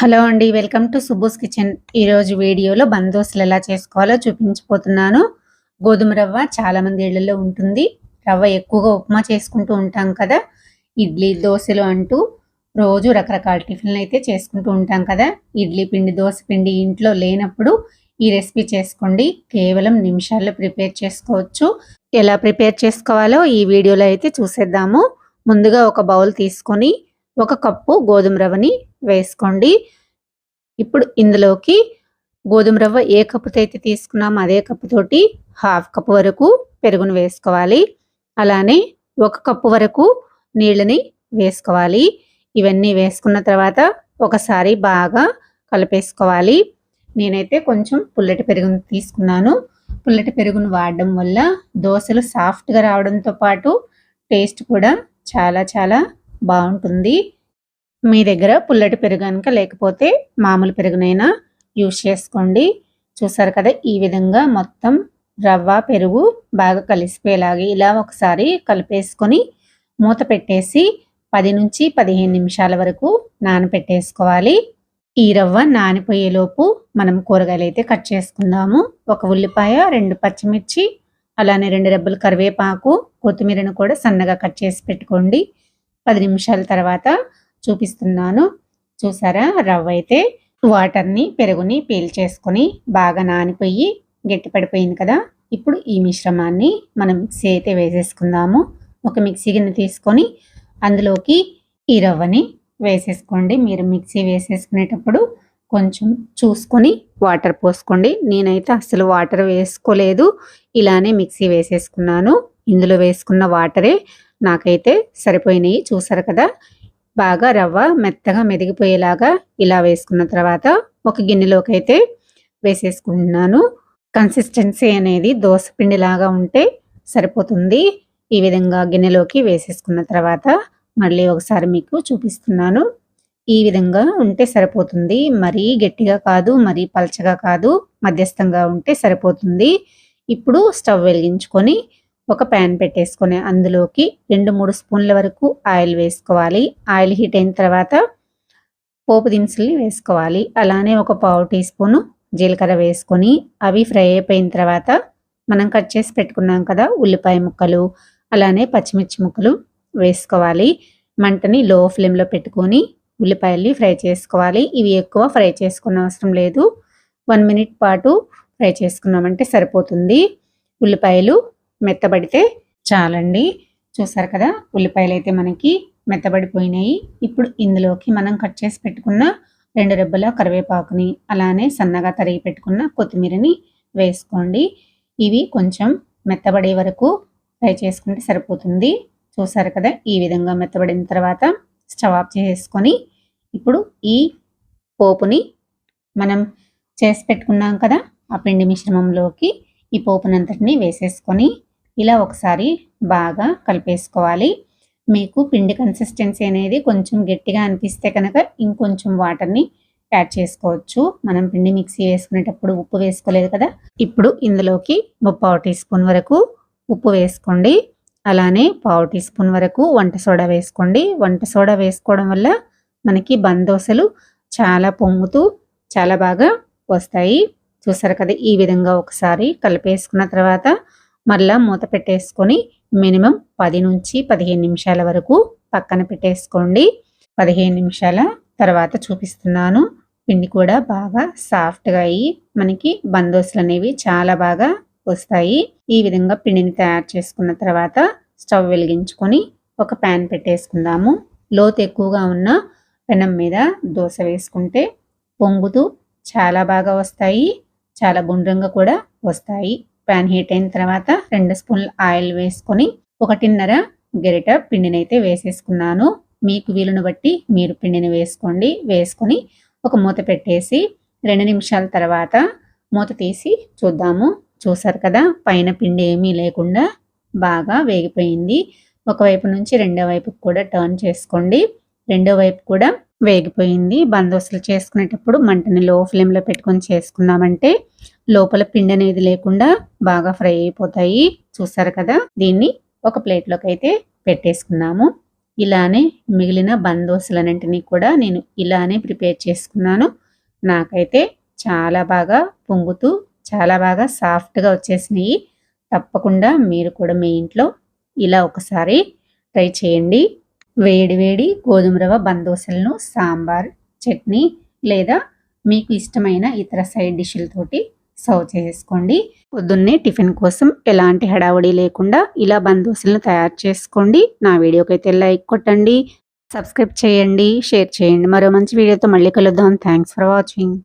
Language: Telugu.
హలో అండి వెల్కమ్ టు సుబ్బోస్ కిచెన్. ఈరోజు వీడియోలో బందోసులు ఎలా చేసుకోవాలో చూపించిపోతున్నాను గోధుమ రవ్వ చాలామంది ఇళ్ళలో ఉంటుంది. రవ్వ ఎక్కువగా ఉప్మా చేసుకుంటూ ఉంటాం కదా. ఇడ్లీ దోశలు అంటూ రోజు రకరకాల టిఫిన్లు అయితే చేసుకుంటూ ఉంటాం కదా. ఇడ్లీ పిండి దోశ పిండి ఇంట్లో లేనప్పుడు ఈ రెసిపీ చేసుకోండి. కేవలం నిమిషాల్లో ప్రిపేర్ చేసుకోవచ్చు. ఎలా ప్రిపేర్ చేసుకోవాలో ఈ వీడియోలో అయితే చూసేద్దాము. ముందుగా ఒక బౌల్ తీసుకొని ఒక కప్పు గోధుమ రవ్వని వేసుకోండి. ఇప్పుడు ఇందులోకి గోధుమ రవ్వ ఏ కప్పుతో అయితే తీసుకున్నామో అదే కప్పుతోటి హాఫ్ కప్ వరకు పెరుగును వేసుకోవాలి. అలానే ఒక కప్పు వరకు నీళ్ళని వేసుకోవాలి. ఇవన్నీ వేసుకున్న తర్వాత ఒకసారి బాగా కలిపేసుకోవాలి. నేనైతే కొంచెం పుల్లటి పెరుగును తీసుకున్నాను. పుల్లటి పెరుగును వాడడం వల్ల దోశలు సాఫ్ట్గా రావడంతో పాటు టేస్ట్ కూడా చాలా చాలా బాగుంటుంది. మీ దగ్గర పుల్లటి పెరుగు కనుక లేకపోతే మామూలు పెరుగునైనా యూజ్ చేసుకోండి. చూసారు కదా ఈ విధంగా మొత్తం రవ్వ పెరుగు బాగా కలిసిపోయేలాగా ఇలా ఒకసారి కలిపేసుకొని మూత పెట్టేసి పది నుంచి పదిహేను నిమిషాల వరకు నానపెట్టేసుకోవాలి. ఈ రవ్వ నానిపోయేలోపు మనం కూరగాయలు అయితే కట్ చేసుకుందాము. ఒక ఉల్లిపాయ రెండు పచ్చిమిర్చి అలానే రెండు రెబ్బలు కరివేపాకు కొత్తిమీరను కూడా సన్నగా కట్ చేసి పెట్టుకోండి. పది నిమిషాల తర్వాత చూపిస్తున్నాను. చూసారా? రవ్వ అయితే వాటర్ని పెరుగుని పీల్చేసుకొని బాగా నానిపోయి గట్టి పడిపోయింది కదా? ఇప్పుడు ఈ మిశ్రమాన్ని మనం మిక్సీ అయితే వేసేసుకుందాము. ఒక మిక్సీ గిన్నె తీసుకొని అందులోకి ఈ రవ్వని వేసేసుకోండి. మీరు మిక్సీ వేసేసుకునేటప్పుడు కొంచెం చూసుకొని వాటర్ పోసుకోండి. నేనైతే అసలు వాటర్ వేసుకోలేదు. ఇలానే మిక్సీ వేసేసుకున్నాను. ఇందులో వేసుకున్న వాటరే నాకైతే సరిపోయినాయి చూసారు కదా? బాగా రవ్వ మెత్తగా మెదిగిపోయేలాగా ఇలా వేసుకున్న తర్వాత ఒక గిన్నెలోకి అయితే వేసేసుకుంటున్నాను. కన్సిస్టెన్సీ అనేది దోశ పిండిలాగా ఉంటే సరిపోతుంది. ఈ విధంగా గిన్నెలోకి వేసేసుకున్న తర్వాత మళ్ళీ ఒకసారి మీకు చూపిస్తున్నాను. ఈ విధంగా ఉంటే సరిపోతుంది. మరీ గట్టిగా కాదు మరీ పలచగా కాదు మధ్యస్థంగా ఉంటే సరిపోతుంది. ఇప్పుడు స్టవ్ వెలిగించుకొని ఒక ప్యాన్ పెట్టేసుకొని అందులోకి రెండు మూడు స్పూన్ల వరకు ఆయిల్ వేసుకోవాలి. ఆయిల్ హీట్ అయిన తర్వాత పోపు దినుసుల్ని వేసుకోవాలి. అలానే ఒక పావు టీ స్పూను జీలకర్ర వేసుకొని అవి ఫ్రై అయిపోయిన తర్వాత మనం కట్ చేసి పెట్టుకున్నాం కదా ఉల్లిపాయ ముక్కలు అలానే పచ్చిమిర్చి ముక్కలు వేసుకోవాలి. మంటని లో ఫ్లేమ్లో పెట్టుకొని ఉల్లిపాయల్ని ఫ్రై చేసుకోవాలి. ఇవి ఎక్కువ ఫ్రై చేసుకున్న అవసరం లేదు. వన్ మినిట్ పాటు ఫ్రై చేసుకున్నామంటే సరిపోతుంది. ఉల్లిపాయలు మెత్తబడితే చాలండి. చూసారు కదా ఉల్లిపాయలు అయితే మనకి మెత్తబడిపోయినాయి. ఇప్పుడు ఇందులోకి మనం కట్ చేసి పెట్టుకున్న రెండు రెబ్బల కరివేపాకుని అలానే సన్నగా తరిగి పెట్టుకున్న కొత్తిమీరని వేసుకోండి. ఇవి కొంచెం మెత్తబడే వరకు ఫ్రై చేసుకుంటే సరిపోతుంది. చూసారు కదా ఈ విధంగా మెత్తబడిన తర్వాత స్టవ్ ఆఫ్ చేసుకొని ఇప్పుడు ఈ పోపుని మనం చేసి పెట్టుకున్నాం కదా ఆ పిండి మిశ్రమంలోకి ఈ పోపునంతటిని వేసేసుకొని ఇలా ఒకసారి బాగా కలిపేసుకోవాలి. మీకు పిండి కన్సిస్టెన్సీ అనేది కొంచెం గట్టిగా అనిపిస్తే కనుక ఇంకొంచెం వాటర్ని యాడ్ చేసుకోవచ్చు. మనం పిండి మిక్సీ వేసుకునేటప్పుడు ఉప్పు వేసుకోలేదు కదా? ఇప్పుడు ఇందులోకి ముప్పావు టీ స్పూన్ వరకు ఉప్పు వేసుకోండి. అలానే పావు టీ స్పూన్ వరకు వంట సోడా వేసుకోండి. వంట సోడా వేసుకోవడం వల్ల మనకి బందోసలు చాలా పొంగుతూ చాలా బాగా వస్తాయి. చూసారు కదా? ఈ విధంగా ఒకసారి కలిపేసుకున్న తర్వాత మళ్ళా మూత పెట్టేసుకొని మినిమం పది నుంచి పదిహేను నిమిషాల వరకు పక్కన పెట్టేసుకోండి. పదిహేను నిమిషాల తర్వాత చూపిస్తున్నాను. పిండి కూడా బాగా సాఫ్ట్గా అయ్యి మనకి బందోసులు అనేవి చాలా బాగా వస్తాయి. ఈ విధంగా పిండిని తయారు చేసుకున్న తర్వాత స్టవ్ వెలిగించుకొని ఒక ప్యాన్ పెట్టేసుకుందాము. లోతు ఎక్కువగా ఉన్న పెనం మీద దోశ వేసుకుంటే పొంగుతూ చాలా బాగా వస్తాయి. చాలా గుండ్రంగా కూడా వస్తాయి. ప్యాన్ హీట్ అయిన తర్వాత రెండు స్పూన్లు ఆయిల్ వేసుకొని ఒకటిన్నర గరిట పిండిని అయితే వేసేసుకున్నాను. మీకు వీలును బట్టి మీరు పిండిని వేసుకోండి. వేసుకొని ఒక మూత పెట్టేసి రెండు నిమిషాల తర్వాత మూత తీసి చూద్దాము. చూసారు కదా పైన పిండి ఏమీ లేకుండా బాగా వేగిపోయింది. ఒకవైపు నుంచి రెండో వైపుకి కూడా టర్న్ చేసుకోండి. రెండో వైపు కూడా వేగిపోయింది. బందోసులు చేసుకునేటప్పుడు మంటని లో ఫ్లేమ్లో పెట్టుకొని చేసుకున్నామంటే లోపల పిండి అనేది లేకుండా బాగా ఫ్రై అయిపోతాయి. చూసారు కదా? దీన్ని ఒక ప్లేట్లోకి అయితే పెట్టేసుకున్నాము. ఇలానే మిగిలిన బందోసులన్నింటినీ కూడా నేను ఇలానే ప్రిపేర్ చేసుకున్నాను. నాకైతే చాలా బాగా పొంగుతూ చాలా బాగా సాఫ్ట్గా వచ్చేసినాయి. తప్పకుండా మీరు కూడా మీ ఇంట్లో ఇలా ఒకసారి ట్రై చేయండి. వేడి వేడి గోధుమ రవ్వ బందోసలను సాంబార్ చట్నీ లేదా మీకు ఇష్టమైన ఇతర సైడ్ డిష్లతోటి సర్వ్ చేసుకోండి. పొద్దున్నే టిఫిన్ కోసం ఎలాంటి హడావుడి లేకుండా ఇలా బందోసులను తయారు చేసుకోండి. నా వీడియోకి అయితే లైక్ కొట్టండి సబ్స్క్రైబ్ చేయండి షేర్ చేయండి. మరో మంచి వీడియోతో మళ్ళీ కలుద్దాం. Thanks for watching.